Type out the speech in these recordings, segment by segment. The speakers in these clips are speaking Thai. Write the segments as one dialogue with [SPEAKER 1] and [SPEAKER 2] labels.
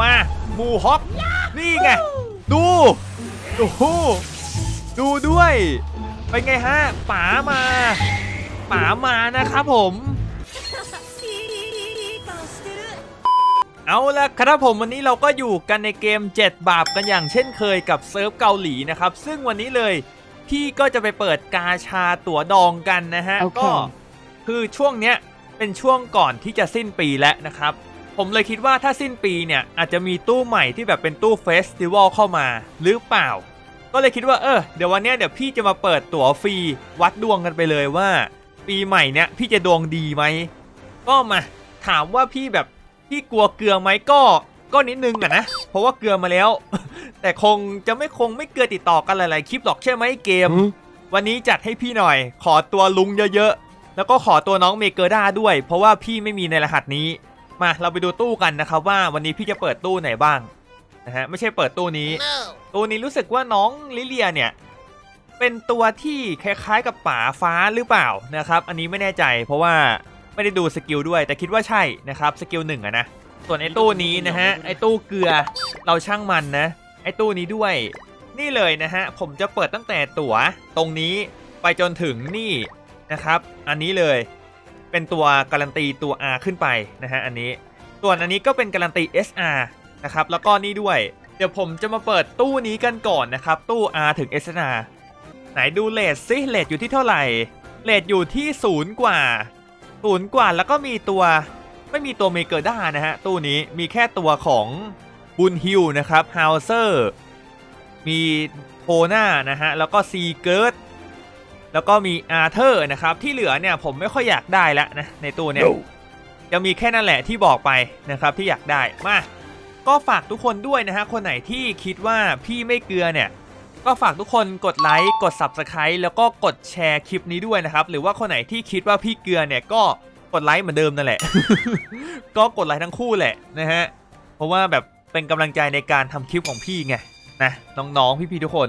[SPEAKER 1] มาหมูฮอกนี่ไง ดูดูดูด้วยเป็นไงฮะป๋ามาป๋ามานะครับผมเอาละครับผมวันนี้เราก็อยู่กันในเกม 7 บาปกันอย่างเช่นเคยกับเซิร์ฟเกาหลีนะครับ ซึ่งวันนี้เลยพี่ก็จะไปเปิดกาชาตั๋วดองกันนะฮะ
[SPEAKER 2] โอเค
[SPEAKER 1] ก็คือช่วงเนี้ยเป็นช่วงก่อนที่จะสิ้นปีแล้วนะครับ ผมเลยคิดว่าถ้าสิ้นปีเนี่ยอาจจะมีตู้ใหม่ที่แบบเป็นตู้เฟสติวัลเข้ามาหรือเปล่า ก็เลยคิดว่าเออเดี๋ยววันเนี้ยเดี๋ยวพี่จะมาเปิดตั๋วฟรีวัดดวงกันไปเลยว่า ปีใหม่เนี้ยพี่จะดวงดีไหมก็มาถามว่าพี่แบบพี่กลัวเกลือไหมก็ก็นิดนึงอะนะเพราะว่าเกลือมาแล้ว แต่คงจะไม่คงไม่เกลือติดต่อกันหลายๆคลิปหรอกใช่ไหมเกม วันนี้จัดให้พี่หน่อย ขอตัวลุงเยอะๆแล้วก็ขอตัวน้องเมเกอร์ด้าด้วย เพราะว่าพี่ไม่มีในรหัสนี้ มาเราไปดูตู้กันนะครับว่าวันนี้พี่จะเปิดตู้ไหนบ้างนะฮะไม่ใช่เปิดตู้นี้ ตู้นี้รู้สึกว่าน้องลิเลียเนี่ยเป็นตัวที่คล้ายๆกับป่าฟ้าหรือเปล่านะครับ อันนี้ไม่แน่ใจเพราะว่าไม่ได้ดูสกิลด้วย แต่คิดว่าใช่นะครับสกิลหนึ่งอะนะส่วนไอ้ตู้นี้นะฮะไอ้ตู้เกลือเราช่างมันนะไอ้ตู้นี้ด้วย นี่เลยนะฮะผมจะเปิดตั้งแต่ตั๋วตรงนี้ไปจนถึงนี่นะครับ อันนี้เลย เป็นตัวการันตีตัว R ขึ้นไปนะฮะอันนี้ส่วนอันนี้ก็เป็นการันตี SR นะครับแล้วก็นี่ด้วย เดี๋ยวผมจะมาเปิดตู้นี้กันก่อนนะครับ ตู้ R ถึง SR ไหนดูเลทซิเลทอยู่ที่เท่าไหร่เลทอยู่ที่ศูนย์กว่าศูนย์กว่าแล้วก็มีตัวไม่มีตัวเมเกอร์ด้านะฮะตู้นี้มีแค่ตัวของบุนฮิลนะครับฮาวเซอร์มีโพน่านะฮะแล้วก็ซีเกิร์ด แล้วก็มีอาร์เธอร์นะครับ ที่เหลือเนี่ยผมไม่ค่อยอยากได้แล้วนะในตู้เนี่ยจะมีแค่นั่นแหละที่บอกไปนะครับที่อยากได้มาก็ฝากทุกคนด้วยนะฮะคนไหนที่คิดว่าพี่ไม่เกลือเนี่ยก็ฝากทุกคนกดไลค์กด Subscribe แล้วก็กดแชร์คลิปนี้ด้วยนะครับ หรือว่าคนไหนที่คิดว่าพี่เกลือเนี่ยก็กดไลค์เหมือนเดิมนั่นแหละ ก็กดไลค์ทั้งคู่แหละนะฮะเพราะว่าแบบเป็นกำลังใจในการทำคลิปของพี่ไงนะน้องๆพี่ๆทุกคน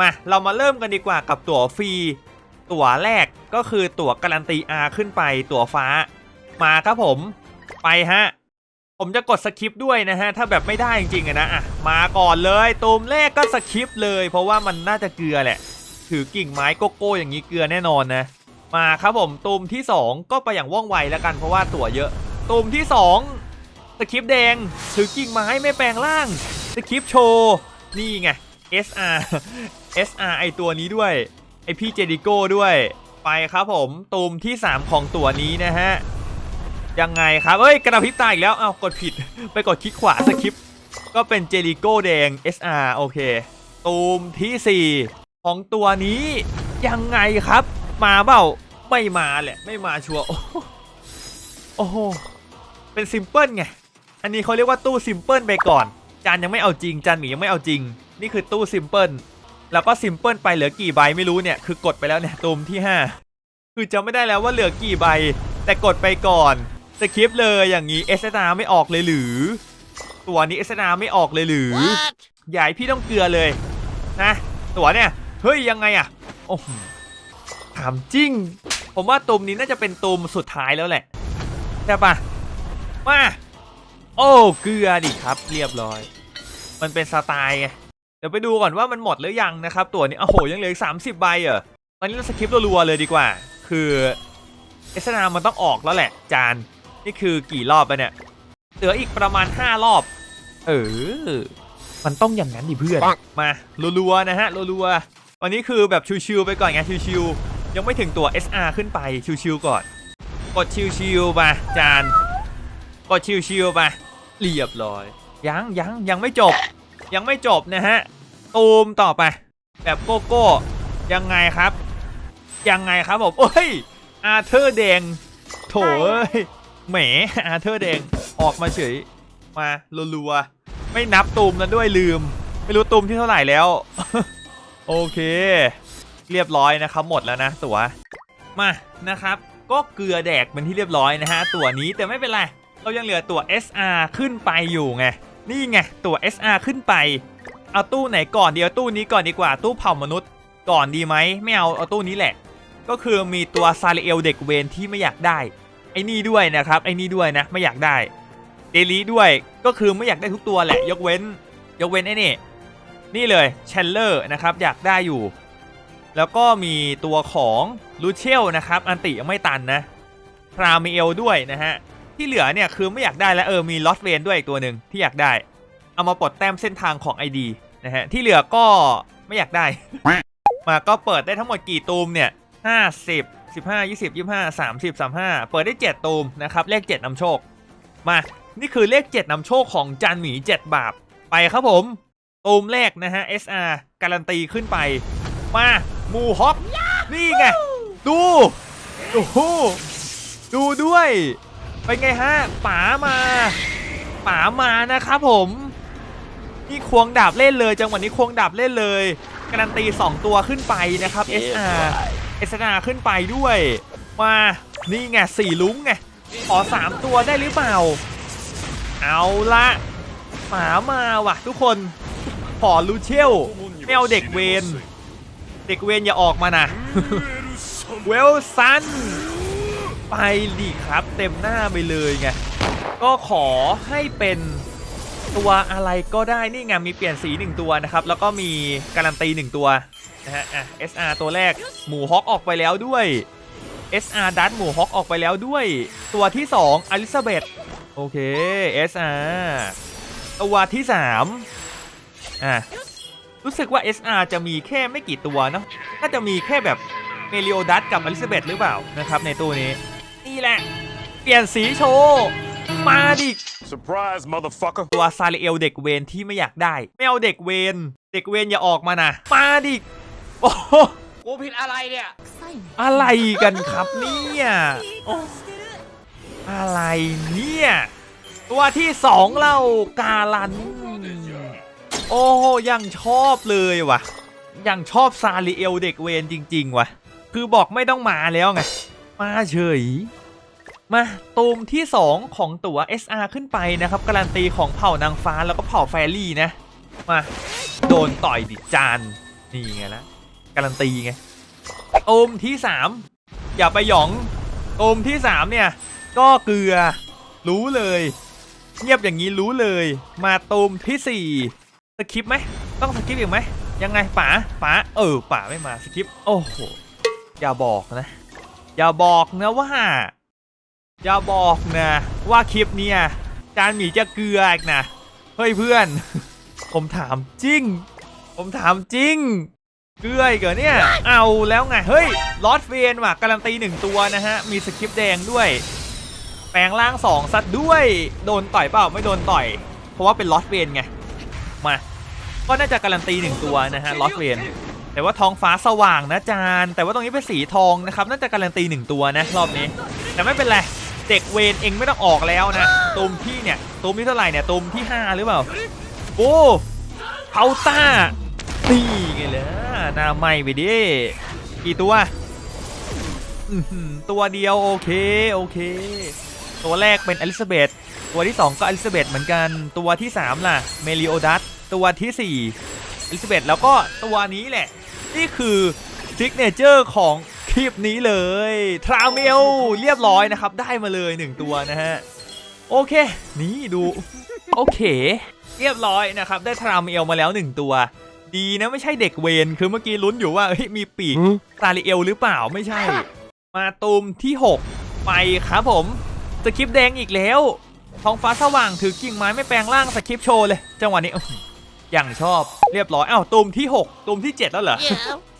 [SPEAKER 1] มาเรามาเริ่มกันดีกว่ากับตั๋วฟรี ตั๋วแรกก็คือตั๋วการันตี R ขึ้นไปตั๋วฟ้า มาครับผม ไปฮะ ผมจะกดสคริปด้วยนะฮะ ถ้าแบบไม่ได้จริงๆนะอะมาก่อนเลยตูมแรกก็สคริปเลย เพราะว่ามันน่าจะเกลือแหละ ถือกิ่งไม้โกโก้อย่างนี้เกลือแน่นอนนะ มาครับผมตูมที่ 2 ก็ไปอย่างว่องไวแล้วกันเพราะว่าตั๋วเยอะตูมที่ 2สคริปแดงถือกิ่งไม้ไม่แปลงร่างสคริปโชว์นี่ไง SR SR ไอตัวนี้ด้วย ไอพี่เจดิโก้ด้วย ไปครับผมตูมที่ 3 ของตัวนี้นะฮะ ยังไงครับ เอ้ย กระพริบตาอีกแล้ว เอากดผิด ไปกดคลิกขวาสคริปก็เป็นเจลิโก้แดง SR โอเค ตูมทีสี่4 ของตัวนี้ยังไงครับ มาเปล่าไม่มาแหละ ไม่มาชัวร์โอ้โหโอ้โห เป็นซิมเพิลไง อันนี้เขาเรียกว่าตู้ซิมเพิลไปก่อน จานยังไม่เอาจริง จานหมียังไม่เอาจริง นี่คือตู้ซิมเพิล แล้วก็ซิมเพิลไปเหลือกี่ใบไม่รู้เนี่ยคือกดไปแล้วเนี่ยตูมที่ 5 คือจำไม่ได้แล้วว่าเหลือกี่ใบ แต่กดไปก่อนสคริปเลยอย่างนี้เอสนาไม่ออกเลยหรือ ตัวนี้เอสนาไม่ออกเลยหรือใหญ่พี่ต้องเกลือเลยนะตัวเนี่ยเฮ้ยยังไงอะโอ้ถามจริง ผมว่าตุมนี้น่าจะเป็นตุมสุดท้ายแล้วแหละใช่ปะมาโอ้เกลือดิครับเรียบร้อย มันเป็นสไตล์ไง เดี๋ยวไปดูก่อนว่ามันหมดหรือยังนะครับ ตัวนี้โอ้โหยังเหลือสามสิบใบเหรอตอนนี้เราสคริปต์รัวๆเลยดีกว่า คือเอสนามันต้องออกแล้วแหละ จานนี่คือกี่รอบไปเนี่ยเหลืออีกประมาณ5รอบ เออ มันต้องอย่างนั้นดิเพื่อนมารัวๆนะฮะรัวๆวันนี้คือแบบชิวๆไปก่อนไงชิวๆยังไม่ถึงตัว SR ขึ้นไปชิวๆก่อน กดชิวๆไปจานกดชิวๆไปเรียบร้อย ยังยังยังไม่จบ ยังไม่จบนะฮะ ตูมต่อไป แบบโกโก้ยังไงครับ ยังไงครับผมเอ้ยอาเธอร์แดงโถเอ้ยแหมอาเธอร์แดงออกมาเฉยมารัวๆไม่นับตูมนั้นด้วยลืม ไม่รู้ตูมที่เท่าไหร่แล้ว โอเค เรียบร้อยนะครับ หมดแล้วนะตัวมานะครับ ก็เกลือแดกเป็นที่เรียบร้อยนะฮะตัวนี้แต่ไม่เป็นไรเรายังเหลือตัว SR ขึ้นไปอยู่ไงนี่ไงตัว SR ขึ้นไป เอาตู้ไหนก่อนดีเอาตู้นี้ก่อนดีกว่าตู้เผ่ามนุษย์ก่อนดีไหมไม่เอาเอาตู้นี้แหละ ก็คือมีตัวซาเรเอลเด็กเวนที่ไม่อยากได้ไอ้นี่ด้วยนะครับไอ้นี่ด้วยนะไม่อยากได้เดลีด้วยก็คือไม่อยากได้ทุกตัวแหละ ยกเว้น ยกเว้นไอ้นี่นี่เลยเชลเลอร์นะครับอยากได้อยู่ แล้วก็มีตัวของลูเชลนะครับอันติยังไม่ตันนะพรามิเมลด้วยนะฮะที่เหลือเนี่ยคือไม่อยากได้แล้วเออมีลอสเวนด้วยอีกตัวหนึ่งที่อยากได้ เอามาปลดแต้มเส้นทางของ ID นะฮะที่เหลือก็ไม่อยากได้ มาก็เปิดได้ทั้งหมดกี่ตูมเนี่ย50 15 20 25 30 35เปิดได้7ตูมนะครับเลข7นำโชค มานี่คือเลข7นำโชคของจานหมี7บาปไปครับผม ตูมแรกนะฮะ SR การันตีขึ้นไป มามูฮอกนี่ไง ดูดูดูด้วยเป็นไงฮะป๋ามาป๋ามานะครับผม นี่ควงดาบเล่นเลย จังหวะนี้ควงดาบเล่นเลยการันตี 2 ตัวขึ้นไปนะครับ SR SR ขึ้นไปด้วยมานี่ไงสี่ลุงไงขอ 3 ตัวได้หรือเปล่า เอาละหมามาว่ะ ทุกคนขอลูเชลไม่เอาเด็กเวนเด็กเวนอย่าออกมานะเวลซันไปดิครับเต็มหน้าไปเลยไงก็ขอให้เป็น ตัวอะไรก็ได้นี่ไงมีเปลี่ยนสีหนึ่งตัวนะครับ แล้วก็มีการันตีหนึ่งตัวนะฮะอะ SR ตัวแรกหมูฮอกออกไปแล้วด้วย SR ดัตหมูฮอกออกไปแล้วด้วย ตัวที่ 2อลิซาเบธโอเค SR ตัวที่ 3อะรู้สึกว่า SR จะมีแค่ไม่กี่ตัวเนาะน่าจะมีแค่แบบเมลิโอดัตกับอลิซาเบธหรือเปล่านะครับในตู้นี้ นี่แหละ เปลี่ยนสีโชว์ มาดิ
[SPEAKER 2] Surprise, motherfucker.
[SPEAKER 1] ตัวซาริเอลเด็กเวนที่ไม่อยากได้ ไม่เอาเด็กเวนเด็กเวนอย่าออกมานะมาดิโอ้โห
[SPEAKER 3] กูผิดอะไรเนี่ย
[SPEAKER 1] อะไรกันครับเนี่ยโอ้อะไรเนี่ย ตัวที่สองเรากาลัน โอ้โหยังชอบเลยว่ะ ยังชอบซาริเอลเด็กเวนจริง ๆ ว่ะ คือบอกไม่ต้องมาแล้วไง มาเฉย มาตูมที่ 2 ของตั๋ว SR ขึ้นไปนะครับการันตีของเผ่านางฟ้าแล้วก็เผ่าแฟรี่นะ มา โดนต่อยดิจานนี่ไงละการันตีไงตูมที่ 3 อย่าไปหยองตูมที่ 3 เนี่ย ก็เกลือ รู้เลย เงียบอย่างนี้รู้เลย มาตูมที่ 4 สคริปไหมต้องสคริปอีกไหมยังไงป๋าป๋าเออป๋าไม่มาสคริปโอ้โหอย่าบอกนะ อย่าบอกนะว่า อย่าบอกนะ ว่าคลิปนี้จานหมีจะเกลืออีกนะ เฮ้ยเพื่อน ผมถามจริง ผมถามจริง เกลืออีกเหรอเนี่ย เอาแล้วไง เฮ้ยลอสเวนว่ะการันตีหนึ่งตัวนะฮะ มีสคริปต์แดงด้วย แปลงร่างสองซัดด้วย โดนต่อยเปล่าไม่โดนต่อย เพราะว่าเป็นลอสเวนไง มา ก็น่าจะการันตีหนึ่งตัวนะฮะลอสเวนแต่ว่าท้องฟ้าสว่างนะจาน แต่ว่าตรงนี้เป็นสีทองนะครับ น่าจะการันตีหนึ่งตัวนะรอบนี้ แต่ไม่เป็นไร เด็กเวนเองไม่ต้องออกแล้วนะตูมที่เนี่ยตูมที่เท่าไหร่เนี่ยตูมที่ 5 หรือเปล่าโอ้เผาต้านี่ไงเลยหน้าไหม่ไปดิกี่ตัวตัวเดียวโอเคโอเค ตัวแรกเป็นอลิซาเบธตัวที่ 2 ก็อลิซาเบธเหมือนกันตัวที่ 3 ล่ะเมลิโอดัสตัวทีสี่4อลิซาเบธแล้วก็ตัวนี้แหละ นี่คือซิกเนเจอร์ของ คลิปนี้เลยทราเมลเรียบร้อยนะครับ ได้มาเลย1ตัวนะฮะ โอเค นี่ดู โอเค เรียบร้อยนะครับ ได้ทราเมลมาแล้ว1ตัว ดีนะไม่ใช่เด็กเวนคือเมื่อกี้ลุ้นอยู่ว่าเฮ้ยมีปีกซาริเอลหรือเปล่าไม่ใช่ มาตูมที่ 6 ไปครับผมสคริปต์แดงอีกแล้วท้องฟ้าสว่างถือกิ่งไม้ไม่แปลงร่างสคริปต์โชว์เลย จังหวะนี้ อื้อหืออย่างชอบเรียบร้อยอ้าวตูมที่ 6 ตูมที่ 7 แล้วเหรอ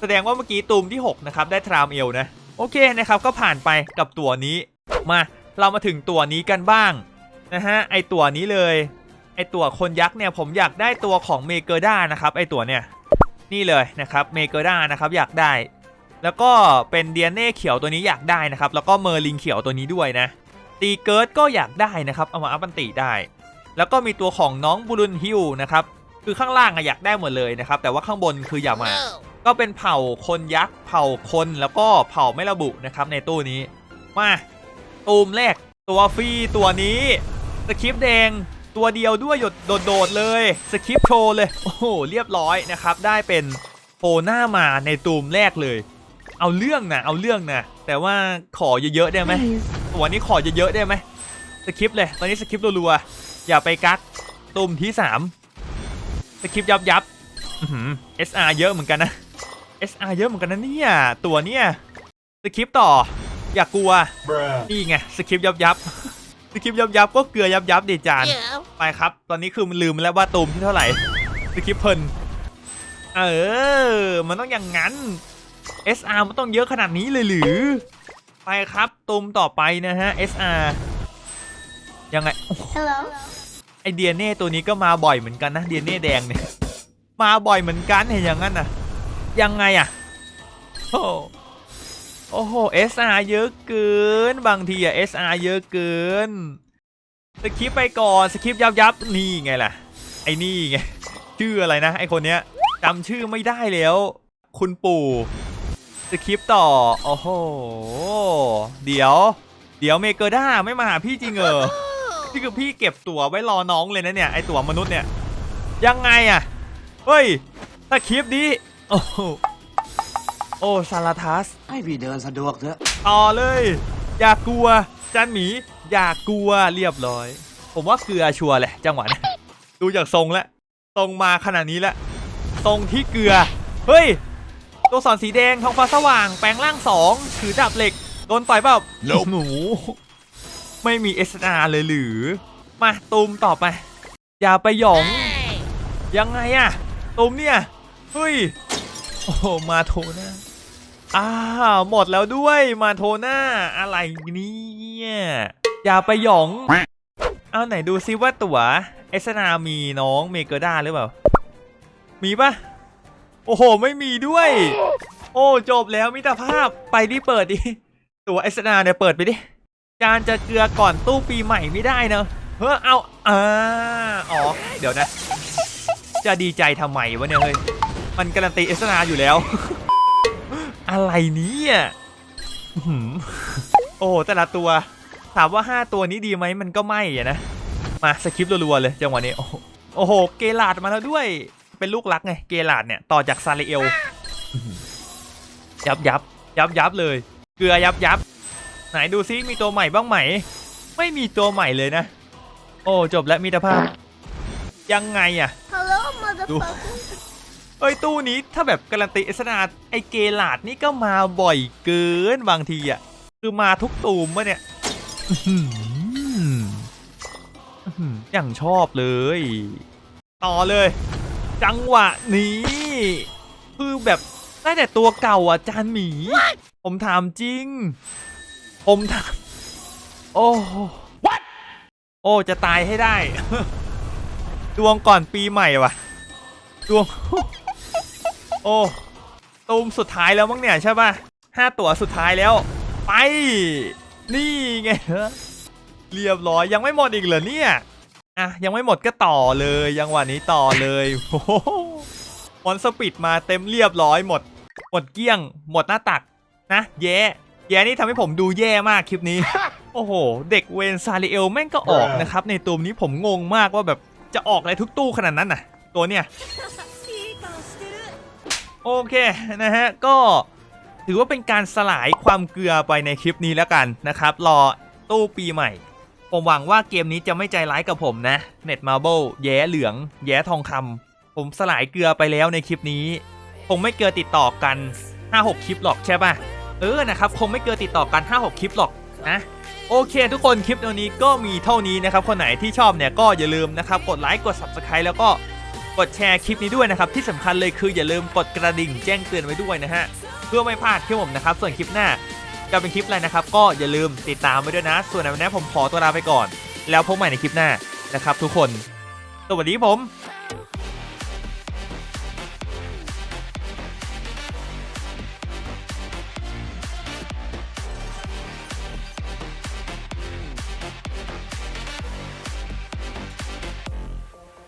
[SPEAKER 1] แสดงว่าเมื่อกี้ตูมที่ 6 นะครับ ได้ทรามเอลนะ โอเคนะครับ ก็ผ่านไปกับตัวนี้ มาเรามาถึงตัวนี้กันบ้าง นะฮะ ไอตัวนี้เลย ไอตัวคนยักษ์เนี่ย ผมอยากได้ตัวของเมเกอร์ด้านะครับ ไอตัวเนี่ย นี่เลยนะครับเมเกอร์ด้านะครับอยากได้ แล้วก็เป็นเดียเน่เขียวตัวนี้อยากได้นะครับ แล้วก็เมอร์ลิงเขียวตัวนี้ด้วยนะ ตีเกิร์ดก็อยากได้นะครับ เอามาอัพอันติได้ แล้วก็มีตัวของน้องบูรุนฮิวนะครับ คือข้างล่างอะอยากได้หมดเลยนะครับ แต่ว่าข้างบนคืออย่ามา ก็เป็นเผ่าคนยักษ์เผ่าคนแล้วก็เผ่าไม่ระบุนะครับในตู้นี้ มาตูมแรกตัวฟรีตัวนี้สคริปต์แดงตัวเดียวด้วยหยดโดดๆเลยสคริปต์โชว์เลย โอ้โหเรียบร้อยนะครับ ได้เป็นโผล่หน้ามาในตูมแรกเลย เอาเรื่องนะเอาเรื่องนะแต่ว่าขอเยอะๆได้ไหมตัวนี้ขอเยอะๆได้ไหมสคริปต์เลย ตอนนี้สคริปต์รัวๆอย่าไปกักตุ่มที่สาม สคริปต์ยับยับอื้อหือ SR เยอะเหมือนกันนะ SR เยอะเหมือนกันนะเนี่ย ตัวเนี่ยสคริปต์ต่อ อย่ากลัว นี่ไงสคริปต์ยับยับสคริปต์ยับยับก็เกลือยับยับดิจาน ไปครับ ตอนนี้คือมันลืมไปแล้วว่าตูมที่เท่าไหร่สคริปต์เพลินเออ มันต้องอย่างนั้น SR มันต้องเยอะขนาดนี้เลยหรือ ไปครับตูมต่อไปนะฮะ SR ยังไง
[SPEAKER 2] Hello.
[SPEAKER 1] ไอเดียเน่ตัวนี้ก็มาบ่อยเหมือนกันนะเดียเน่แดงเนี่ยมาบ่อยเหมือนกันเห็นอย่างนั้นอะ ยังไงอะโอ้โอ้โห SR เยอะเกิน บางทีอะ SR เยอะเกิน สคริปไปก่อน สคริปยับยับนี่ไงล่ะ ไอ้นี่ไง ชื่ออะไรนะ ไอคนเนี้ยจำชื่อไม่ได้แล้ว คุณปู่สคริปต์ต่อ โอ้โห เดี๋ยว เดี๋ยวเมเกอร์ด้าไม่มาหาพี่จริงเหรอ นี่คือพี่เก็บตั๋วไว้รอน้องเลยนะเนี่ยไอตั๋วมนุษย์เนี่ยยังไงอะเฮ้ยสคริปต์นี้โอ้โหโอ้ซาลาทัส
[SPEAKER 3] ให้พี่เดินสะดวกเถอะ
[SPEAKER 1] ต่อเลย อย่ากลัวจันหมี อย่ากลัวเรียบร้อย ผมว่าเกลือชัวร์แหละจังหวะเนี้ดูจากทรงแล้วทรงมาขนาดนี้แล้วทรงที่เกลือ เฮ้ย ตัวสอนสีแดงท้องฟ้าสว่างแปลงร่างสองถือดาบเหล็ก โดนต่อยเปล่าหนู ไม่มี SR เลยหรือ มาตูมต่อไป อย่าไปหยอง ยังไงอะตูมเนี่ย เฮ้ย โอ้โหมาโทน่าอ้าวหมดแล้วด้วยมาโทน่าอะไรเนี่ยอย่าไปหยอง เอาไหนดูซิว่าตั๋วเอสนามีน้องเมเกอร์ด้าหรือเปล่า มีปะโอ้โห ไม่มีด้วย โอ้ จบแล้วมิตรภาพไปดิเปิดดิ ตั๋วเอสนาเนี่ยเปิดไปดิ การจะเกลือก่อนตู้ปีใหม่ไม่ได้เนอะเฮ้อเอาอ่าอ๋อ เดี๋ยวนะ จะดีใจทำไมวะเนี่ยเฮ้ย มันการันตีเอสนาอยู่แล้ว อะไรเนี้อื้อหือโอ้แต่ละตัว ถามว่า 5 ตัวนี้ดีไหมมันก็ไม่อะนะ มาสคริปต์รัวๆเลยจังหวะนี้ โอ้โห เกลาดมาแล้วด้วย เป็นลูกรักไง เกลาดเนี่ย ต่อจากซาเลเอล ยับยับยับยับเลย เกลือยับยับ ไหนดูซิมีตัวใหม่บ้างไหม ไม่มีตัวใหม่เลยนะ โอ้จบแล้วมิตรภาพ ยังไงอะ
[SPEAKER 2] Hello, motherfucker.
[SPEAKER 1] เอ้ยตู้นี้ถ้าแบบการันตีเอสนาไอเกลาดนี่ก็มาบ่อยเกินบางทีอะ คือมาทุกตูมวะเนี่ยอื้อหืออื้อหืออย่างชอบเลย ต่อเลย จังหวะนี้ คือแบบได้แต่ตัวเก่าอะจานหมี ผมถามจริง ผมถามโอ้โหโอ้ จะตายให้ได้ ดวงก่อนปีใหม่ว่ะ ดวง โอ้ตูมสุดท้ายแล้วมั้งเนี่ยใช่ป่ะห้าตั๋วสุดท้ายแล้ว ไป นี่ไงเรียบร้อยยังไม่หมดอีกเหรอเนี่ยอะยังไม่หมดก็ต่อเลยยังวันนี้ต่อเลยโอ้โหมอนสปิดมาเต็มเรียบร้อยหมด หมดเกลี้ยง หมดหน้าตักนะแย่ แย่นี่ทำให้ผมดูแย่มากคลิปนี้ โอ้โห เด็กเวนซาริเอลแม่งก็ออกนะครับ ในตูมนี้ผมงงมากว่าแบบจะออกอะไรทุกตู้ขนาดนั้นน่ะ ตัวเนี่ยโอเคนะฮะ ก็ถือว่าเป็นการสลายความเกลือไปในคลิปนี้แล้วกันนะครับ รอตู้ปีใหม่ ผมหวังว่าเกมนี้จะไม่ใจร้ายกับผมนะเน็ตมาร์เบลแย้เหลือง แย้ทองคำผมสลายเกลือไปแล้วในคลิปนี้ คงไม่เกินติดต่อกัน 5-6 คลิปหรอกใช่ป่ะ เออนะครับ คงไม่เกินติดต่อกัน 5-6 คลิปหรอกนะโอเค ทุกคนคลิปตัวนี้ก็มีเท่านี้นะครับ คนไหนที่ชอบเนี่ยก็อย่าลืมนะครับ กดไลค์กด Subscribe แล้วก็กดแชร์คลิปนี้ด้วยนะครับ ที่สำคัญเลยคืออย่าลืมกดกระดิ่งแจ้งเตือนไว้ด้วยนะฮะเพื่อไม่พลาดคลิปผมนะครับ ส่วนคลิปหน้าจะเป็นคลิปอะไรนะครับ ก็อย่าลืมติดตามไว้ด้วยนะ ส่วนในวันนี้ผมขอตัวลาไปก่อน แล้วพบใหม่ในคลิปหน้านะครับ ทุกคนสวัสดีผม